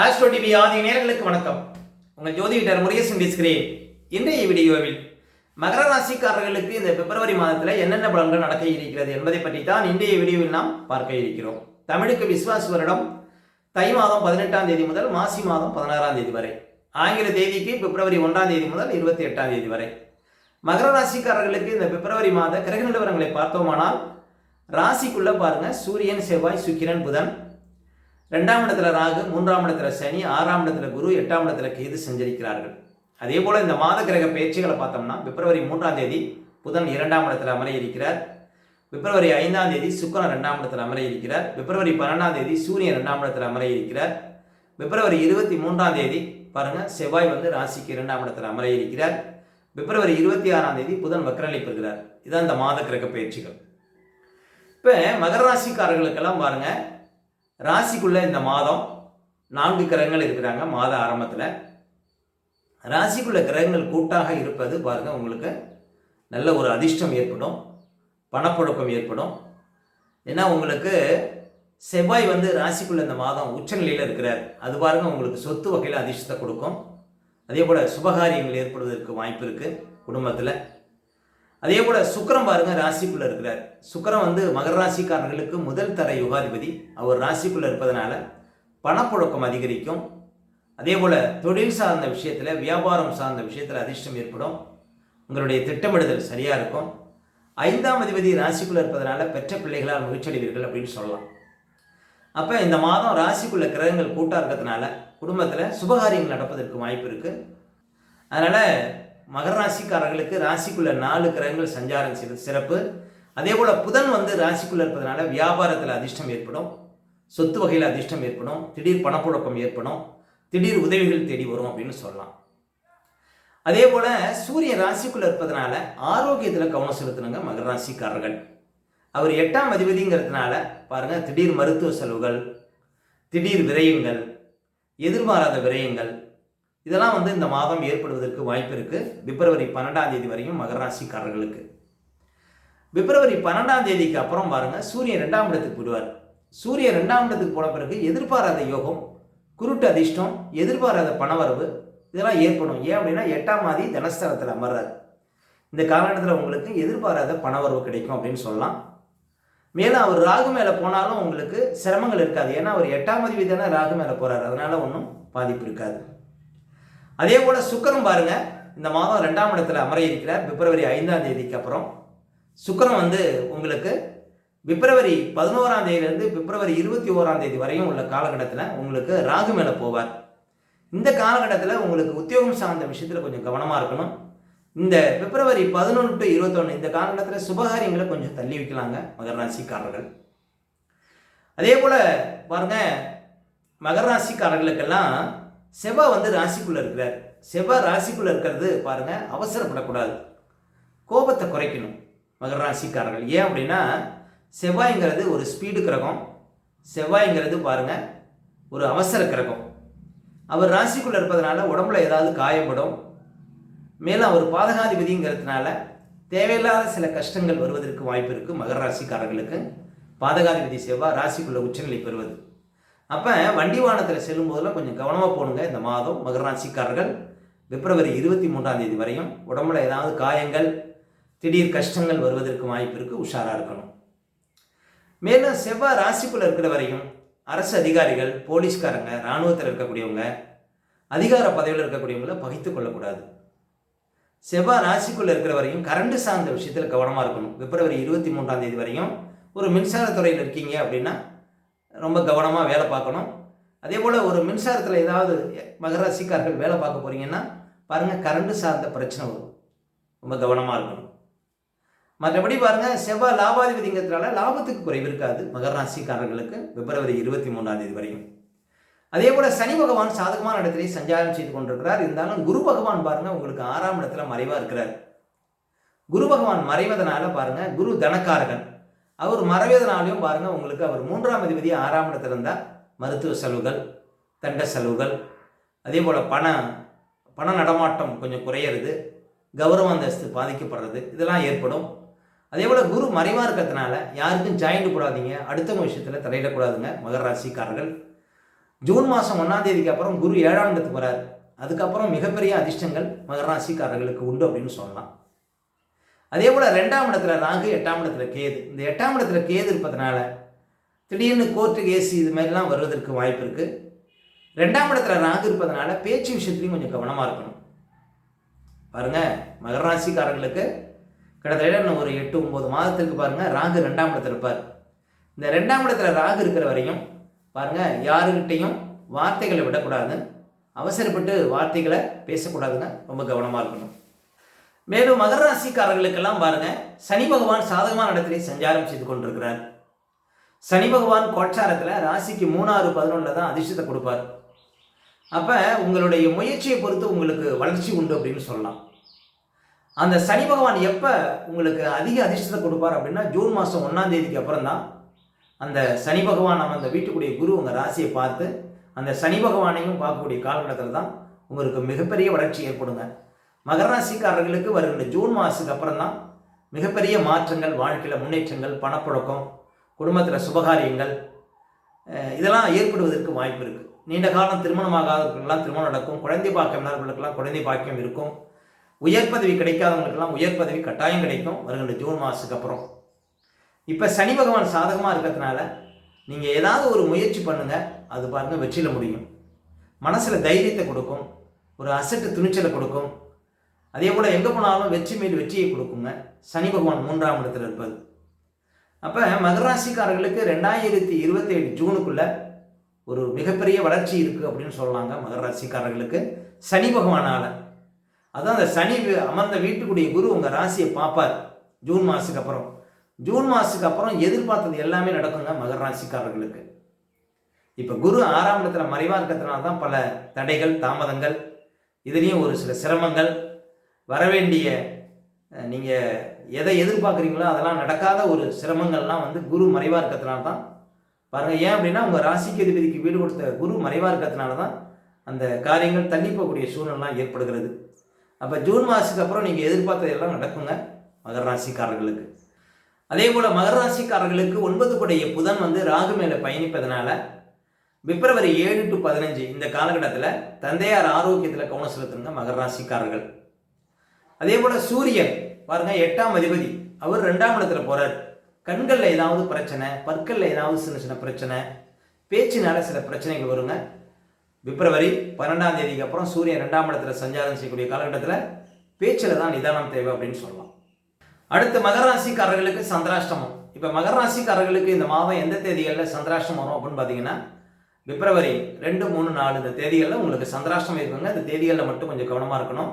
Astro TV ஆதி நேரங்களுக்கு வணக்கம். உங்கள் ஜோதிடர் முருகேசன் பேசுகிறேன். இன்றைய வீடியோவில் மகர ராசிக்காரர்களுக்கு இந்த பிப்ரவரி மாதத்தில் என்னென்ன பலன்கள் நடக்க இருக்கிறது என்பதை பற்றி தான் இன்றைய வீடியோவில் நாம் பார்க்க இருக்கிறோம். தமிழுக்கு விஸ்வாஸ் வருடம் தை மாதம் பதினெட்டாம் தேதி முதல் மாசி மாதம் பதினாறாம் தேதி வரை. ஆங்கில தேதிக்கு பிப்ரவரி ஒன்றாம் தேதி முதல் இருபத்தி எட்டாம் தேதி வரை. மகர ராசிக்காரர்களுக்கு இந்த பிப்ரவரி மாத கிரக நிலவரங்களை பார்த்தோமானால் ராசிக்குள்ளே பாருங்க சூரியன் செவ்வாய் சுக்கிரன் புதன். ரெண்டாம் இடத்துல ராகு மூன்றாம் இடத்துல சனி ஆறாம் இடத்துல குரு எட்டாம் இடத்துல கேது சஞ்சரிக்கிறார்கள். அதே போல இந்த மாத கிரக பயிற்சிகளை பார்த்தோம்னா பிப்ரவரி மூன்றாம் தேதி புதன் இரண்டாம் இடத்துல அமர இருக்கிறார் பிப்ரவரி ஐந்தாம் தேதி சுக்கரன் ரெண்டாம் இடத்துல அமர இருக்கிறார் பிப்ரவரி பன்னெண்டாம் தேதி சூரியன் ரெண்டாம் இடத்துல அமர இருக்கிறார் பிப்ரவரி இருபத்தி மூன்றாம் தேதி பாருங்க செவ்வாய் வந்து ராசிக்கு இரண்டாம் இடத்துல அமர இருக்கிறார் பிப்ரவரி இருபத்தி ஆறாம் தேதி புதன் வக்ரலை பெறுகிறார். இதான் இந்த மாத கிரக பயிற்சிகள். இப்போ மகர ராசிக்காரர்களுக்கெல்லாம் பாருங்கள் ராசிக்குள்ள இந்த மாதம் நான்கு கிரகங்கள் இருக்கிறாங்க மாத ஆரம்பத்தில். ராசிக்குள்ள கிரகங்கள் கூட்டாக இருப்பது பாருங்க உங்களுக்கு நல்ல ஒரு அதிர்ஷ்டம் ஏற்படும் பணப்புழக்கம் ஏற்படும். ஏன்னா உங்களுக்கு செவ்வாய் வந்து ராசிக்குள்ள இந்த மாதம் உச்சநிலையில் இருக்கிறார். அது பாருங்க உங்களுக்கு சொத்து வகையில் அதிர்ஷ்டத்தை கொடுக்கும். அதே போல் சுபகாரியங்கள் ஏற்படுவதற்கு வாய்ப்பு இருக்குது குடும்பத்தில். அதே போல் சுக்கிரம் பாருங்க ராசிக்குள்ளே இருக்கிறார். சுக்கிரம் வந்து மகர ராசிக்காரர்களுக்கு முதல் தர யுகாதிபதி. அவர் ராசிக்குள்ளே இருப்பதனால பணப்புழக்கம் அதிகரிக்கும். அதே போல் தொழில் சார்ந்த விஷயத்தில் வியாபாரம் சார்ந்த விஷயத்தில் அதிர்ஷ்டம் ஏற்படும். உங்களுடைய திட்டமிடுதல் சரியாக இருக்கும். ஐந்தாம் அதிபதி ராசிக்குள்ளே இருப்பதனால பெற்ற பிள்ளைகளால் மகிழ்ச்சியடைவீர்கள் அப்படின்னு சொல்லலாம். அப்போ இந்த மாதம் ராசிக்குள்ள கிரகங்கள் கூட்டாக இருக்கிறதுனால குடும்பத்தில் சுபகாரியங்கள் நடப்பதற்கு வாய்ப்பு இருக்குது அதனால் மகர ராசிக்காரர்களுக்கு ராசிக்குள்ள நாலு கிரகங்கள் சஞ்சாரம் செய்வது சிறப்பு. அதே போல் புதன் வந்து ராசிக்குள்ள இருப்பதனால வியாபாரத்தில் அதிர்ஷ்டம் ஏற்படும். சொத்து வகையில் அதிர்ஷ்டம் ஏற்படும். திடீர் பணப்புழக்கம் ஏற்படும். திடீர் உதவிகள் தேடி வரும் அப்படின்னு சொல்லலாம். அதே போல் சூரிய ராசிக்குள்ள இருப்பதனால ஆரோக்கியத்தில் கவனம் செலுத்தணுங்க மகர ராசிக்காரர்கள். அவர் எட்டாம் அதிபதிங்கிறதுனால பாருங்கள் திடீர் மருத்துவ செலவுகள் திடீர் விரயங்கள் எதிர்பாராத விரயங்கள் இதெல்லாம் வந்து இந்த மாதம் ஏற்படுவதற்கு வாய்ப்பு இருக்குது பிப்ரவரி பன்னெண்டாம் தேதி வரையும் மகராசிக்காரர்களுக்கு பிப்ரவரி பன்னெண்டாம் தேதிக்கு அப்புறம் பாருங்க சூரியன் ரெண்டாம் இடத்துக்கு போயிடுவார். சூரியன் ரெண்டாம் இடத்துக்கு போன பிறகு எதிர்பாராத யோகம் குருட்டு அதிர்ஷ்டம் எதிர்பாராத பணவரவு இதெல்லாம் ஏற்படும். ஏன் அப்படின்னா எட்டாம் மாதி தனஸ்தலத்தில் அமர்றார். இந்த காலகட்டத்தில் உங்களுக்கு எதிர்பாராத பணவரவு கிடைக்கும் அப்படின்னு சொல்லலாம். மேலும் அவர் ராகு மேலே போனாலும் உங்களுக்கு சிரமங்கள் இருக்காது. ஏன்னா அவர் எட்டாம் அதிபதி தானே ராகு மேலே போகிறார் அதனால் ஒன்றும் பாதிப்பு இருக்காது. அதே போல் சுக்கரம் பாருங்க. இந்த மாதம் ரெண்டாம் இடத்துல அமர இருக்கிற பிப்ரவரி ஐந்தாம் தேதிக்கு அப்புறம் சுக்கரம் வந்து உங்களுக்கு பிப்ரவரி பதினோராம் தேதியிலேருந்து பிப்ரவரி இருபத்தி ஓராம் தேதி வரையும் உள்ள காலகட்டத்தில் உங்களுக்கு ராகு மேலே போவார். இந்த காலகட்டத்தில் உங்களுக்கு உத்தியோகம் சார்ந்த விஷயத்தில் கொஞ்சம் கவனமாக இருக்கணும். இந்த பிப்ரவரி பதினொன்று டு இருபத்தொன்று இந்த காலகட்டத்தில் சுபகாரியங்களை கொஞ்சம் தள்ளி வைக்கலாங்க மகர ராசிக்காரர்கள். அதே போல் பாருங்க மகர ராசிக்காரர்களுக்கெல்லாம் செவ்வாய் வந்து ராசிக்குள்ளே இருக்கிறார். செவ்வாய் ராசிக்குள்ளே இருக்கிறது பாருங்க அவசரப்படக்கூடாது. கோபத்தை குறைக்கணும் மகர ராசிக்காரர்கள். ஏன் அப்படின்னா செவ்வாய்ங்கிறது ஒரு ஸ்பீடு கிரகம். செவ்வாய்ங்கிறது பாருங்கள் ஒரு அவசர கிரகம். அவர் ராசிக்குள்ளே இருப்பதனால உடம்புல ஏதாவது காயப்படும். மேலும் அவர் பாதகாதிபதிங்கிறதுனால தேவையில்லாத சில கஷ்டங்கள் வருவதற்கு வாய்ப்பு இருக்குது மகர ராசிக்காரர்களுக்கு. பாதகாதிபதி செவ்வாய் ராசிக்குள்ளே உச்சநிலை பெறுவது. அப்போ வண்டி வாகனத்தில் செல்லும் போதெல்லாம் கொஞ்சம் கவனமாக போகணுங்க இந்த மாதம் மகராசிக்காரர்கள் பிப்ரவரி இருபத்தி மூன்றாம் தேதி வரையும் உடம்புல ஏதாவது காயங்கள் திடீர் கஷ்டங்கள் வருவதற்கு வாய்ப்பு இருக்குது உஷாராக இருக்கணும். மேலும் செவ்வாய் ராசிக்குள்ளே இருக்கிற வரையும் அரசு அதிகாரிகள் போலீஸ்காரங்க இராணுவத்தில் இருக்கக்கூடியவங்க அதிகார பதவியில் இருக்கக்கூடியவங்கள பகித்து கொள்ளக்கூடாது. செவ்வாய் ராசிக்குள்ளே இருக்கிற வரையும் கரண்ட் சார்ந்த விஷயத்தில் கவனமாக இருக்கணும். பிப்ரவரி இருபத்தி மூன்றாம் தேதி வரையும் ஒரு மின்சாரத்துறையில் இருக்கீங்க அப்படின்னா ரொம்ப கவனமாக வேலை பார்க்கணும். அதே போல் ஒரு மின்சாரத்தில் ஏதாவது மகராசிக்காரர்கள் வேலை பார்க்க போகிறீங்கன்னா பாருங்கள் கரண்ட் சார்ந்த பிரச்சனை வரும். ரொம்ப கவனமாக இருக்கணும். மற்றபடி பாருங்கள் செவ்வாய் லாபாதிபதிங்கிறதுனால லாபத்துக்கு குறைவு இருக்காது. மகர ராசிக்காரர்களுக்கு பிப்ரவரி இருபத்தி மூணாம் தேதி வரையும். அதே போல் சனி பகவான் சாதகமான இடத்திலே சஞ்சாரம் செய்து கொண்டிருக்கிறார். இருந்தாலும் குரு பகவான் பாருங்கள் உங்களுக்கு ஆறாம் இடத்துல மறைவாக இருக்கிறார். குரு பகவான் மறைவதனால பாருங்கள் குரு தனக்காரகன். அவர் மறைவதனாலையும் பாருங்கள் உங்களுக்கு அவர் மூன்றாம் அதிபதி ஆறாம் இடத்துல இருந்தால் மருத்துவ செலவுகள் தண்ட செலவுகள் அதே போல் பண பண நடமாட்டம் கொஞ்சம் குறையிறது கௌரவ அந்தஸ்து பாதிக்கப்படுறது இதெல்லாம் ஏற்படும். அதே போல் குரு மறைவாக இருக்கிறதுனால யாருக்கும் ஜாயிண்ட் போடாதீங்க அடுத்தவங்க விஷயத்தில் தலையிடக்கூடாதுங்க மகர ராசிக்காரர்கள். ஜூன் மாதம் ஒன்றாம் தேதிக்கு அப்புறம் குரு ஏழாம் இடத்துக்கு வரார் அதுக்கப்புறம் மிகப்பெரிய அதிர்ஷ்டங்கள் மகர ராசிக்காரர்களுக்கு உண்டு அப்படின்னு சொல்லலாம். அதே போல் ரெண்டாம் இடத்துல ராகு எட்டாம் இடத்துல கேது. இந்த எட்டாம் இடத்துல கேது இருப்பதனால திடீர்னு கோர்ட்டு கேஸ் இது மாதிரிலாம் வருவதற்கு வாய்ப்பு இருக்குது ரெண்டாம் இடத்துல ராகு இருப்பதனால பேச்சு விஷயத்துலையும் கொஞ்சம் கவனமாக இருக்கணும். பாருங்கள் மகர ராசிக்காரர்களுக்கு கிட்டத்தட்ட இன்னும் ஒரு எட்டு ஒம்பது மாதத்துக்கு பாருங்கள் ராகு ரெண்டாம் இடத்துல இருப்பார். இந்த ரெண்டாம் இடத்துல ராகு இருக்கிற வரையும் பாருங்கள் யாருக்கிட்டையும் வார்த்தைகளை விடக்கூடாது. அவசரப்பட்டு வார்த்தைகளை பேசக்கூடாதுங்க. ரொம்ப கவனமாக இருக்கணும். மேலும் மகர ராசிக்காரர்களுக்கெல்லாம் பாருங்க சனி பகவான் சாதகமான இடத்திலே சஞ்சாரம் செய்து கொண்டிருக்கிறார். சனி பகவான் கோட்சாரத்தில் ராசிக்கு மூணாறு பதினொன்றில் தான் அதிர்ஷ்டத்தை கொடுப்பார். அப்போ உங்களுடைய முயற்சியை பொறுத்து உங்களுக்கு வளர்ச்சி உண்டு அப்படின்னு சொல்லலாம். அந்த சனி பகவான் எப்போ உங்களுக்கு அதிக அதிர்ஷ்டத்தை கொடுப்பார் அப்படின்னா ஜூன் மாதம் ஒன்றாம் தேதிக்கு அப்புறம் தான் அந்த சனி பகவான் நம்ம அந்த வீட்டுக்குடைய குரு உங்கள் ராசியை பார்த்து அந்த சனி பகவானையும் பார்க்கக்கூடிய காலகட்டத்தில் தான் உங்களுக்கு மிகப்பெரிய வளர்ச்சி ஏற்படுங்க. மகர ராசிக்காரர்களுக்கு வருகின்ற ஜூன் மாதத்துக்கு அப்புறம் தான் மிகப்பெரிய மாற்றங்கள் வாழ்க்கையில் முன்னேற்றங்கள் பணப்புழக்கம் குடும்பத்தில் சுபகாரியங்கள் இதெல்லாம் ஏற்படுவதற்கு வாய்ப்பு இருக்குது நீண்ட காலம் திருமணமாகாதவர்களுக்கெல்லாம் திருமணம் நடக்கும் குழந்தை பாக்கியம் இல்லாதவர்களுக்கெல்லாம் குழந்தை பாக்கியம் இருக்கும் உயர் பதவி கிடைக்காதவங்களுக்கெல்லாம் உயர் பதவி கட்டாயம் கிடைக்கும் வருகின்ற ஜூன் மாதத்துக்கு அப்புறம். இப்போ சனி பகவான் சாதகமாக இருக்கிறதுனால நீங்கள் ஏதாவது ஒரு முயற்சி பண்ணுங்கள் அது பாருங்கள் வெற்றியில் முடியும். மனசில் தைரியத்தை கொடுக்கும் ஒரு அசட்டு துணிச்சலை கொடுக்கும் அதே போல் எங்கே போனாலும் வெற்றி மேல் வெற்றியை கொடுக்குங்க. சனி பகவான் மூன்றாம் இடத்தில் இருப்பது அப்போ மகராசிக்காரர்களுக்கு ரெண்டாயிரத்தி இருபத்தேழு ஜூனுக்குள்ள ஒரு மிகப்பெரிய வளர்ச்சி இருக்குது அப்படின்னு சொல்லலாங்க மகராசிக்காரர்களுக்கு. சனி பகவானால். அதான் அந்த சனி அமர்ந்த வீட்டுக்குடைய குரு உங்கள் ராசியை பார்ப்பார் ஜூன் மாதத்துக்கு அப்புறம். ஜூன் மாதத்துக்கு அப்புறம் எதிர்பார்த்தது எல்லாமே நடக்குங்க மகர ராசிக்காரர்களுக்கு இப்போ குரு ஆறாம் இடத்துல மறைவாக இருக்கிறதுனால தான் பல தடைகள் தாமதங்கள் இதுலேயும் ஒரு சில சிரமங்கள் வரவேண்டிய நீங்கள் எதை எதிர்பார்க்குறீங்களோ அதெல்லாம் நடக்காத ஒரு சிரமங்கள்லாம் வந்து குரு மறைவாக இருக்கிறதுனால தான் பாருங்கள் ஏன் அப்படின்னா உங்கள் ராசிக்கு அதிபதிக்கு வீடு கொடுத்த குரு மறைவாக இருக்கிறதுனால தான் அந்த காரியங்கள் தள்ளி போகக்கூடிய சூழ்நிலாம் ஏற்படுகிறது. அப்போ ஜூன் மாதத்துக்கு அப்புறம் நீங்கள் எதிர்பார்த்தது எல்லாம் நடக்குங்க மகர ராசிக்காரர்களுக்கு. அதே போல் மகர ராசிக்காரர்களுக்கு ஒன்பது குடைய புதன் வந்து ராகு மேலே பயணிப்பதனால பிப்ரவரி ஏழு டு பதினஞ்சு இந்த காலகட்டத்தில் தந்தையார் ஆரோக்கியத்தில் கவனம் செலுத்துங்க மகர ராசிக்காரர்கள். அதே போல் சூரியன் பாருங்க எட்டாம் அதிபதி. அவர் ரெண்டாம் இடத்துல போறார். கண்களில் ஏதாவது பிரச்சனை பற்களில் ஏதாவது சின்ன சின்ன பிரச்சனை பேச்சினால சில பிரச்சனைகள் வருங்க. பிப்ரவரி பன்னெண்டாம் தேதிக்கு அப்புறம் சூரியன் ரெண்டாம் இடத்துல சஞ்சாரம் செய்யக்கூடிய காலகட்டத்தில் பேச்சில் தான் நிதானம் தேவை அப்படின்னு சொல்லலாம் அடுத்து மகராசிக்காரர்களுக்கு சந்திராஷ்டமம். இப்போ மகராசிக்காரர்களுக்கு இந்த மாதம் எந்த தேதிகளில் சந்திராஷ்டம் வரும் அப்படின்னு பார்த்தீங்கன்னா பிப்ரவரி ரெண்டு மூணு நாலு இந்த தேதிகளில் உங்களுக்கு சந்திராஷ்டம் இருக்குங்க. இந்த தேதிகளில் மட்டும் கொஞ்சம் கவனமாக இருக்கணும்.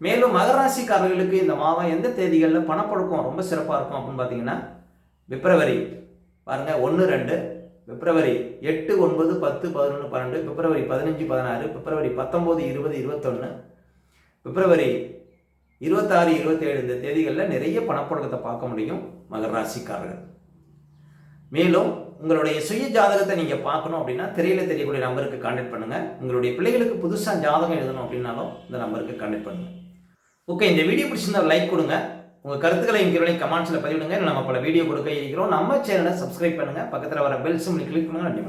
மேலும் மகராசிக்காரர்களுக்கு இந்த மாதம் எந்த தேதிகளில் பணப்பழக்கம் ரொம்ப சிறப்பாக இருக்கும் அப்படின்னு பார்த்தீங்கன்னா பிப்ரவரி. பாருங்கள் ஒன்று ரெண்டு. பிப்ரவரி எட்டு ஒன்பது பத்து பதினொன்று பன்னெண்டு. பிப்ரவரி பதினஞ்சு பதினாறு. பிப்ரவரி பத்தொம்போது இருபது இருபத்தொன்று பிப்ரவரி இருபத்தாறு இருபத்தேழு இந்த தேதிகளில் நிறைய பணப்பழக்கத்தை பார்க்க முடியும் மகர ராசிக்காரர்கள் மேலும் உங்களுடைய சுய ஜாதகத்தை நீங்கள் பார்க்கணும் அப்படின்னா திரையில் தெரியக்கூடிய நம்பருக்கு கான்டெக்ட் பண்ணுங்கள் உங்களுடைய பிள்ளைகளுக்கு புதுசாக ஜாதகம் எழுதணும் அப்படின்னாலும் இந்த நம்பருக்கு கான்டெக்ட் பண்ணுங்கள் ஓகே இந்த வீடியோ பிடிச்சிருந்தா லைக் கொடுங்க. உங்கள் கருத்துக்களை இங்கே கமெண்ட்ஸில் பதிவிடுங்க. நம்ம பல வீடியோ கொடுக்க இருக்கிறோம். நம்ம சேனலை சப்ஸ்கிரைப் பண்ணுங்கள் பக்கத்தில் வர பெல் சிம்லி கிளிக் பண்ணுங்கள் நன்றி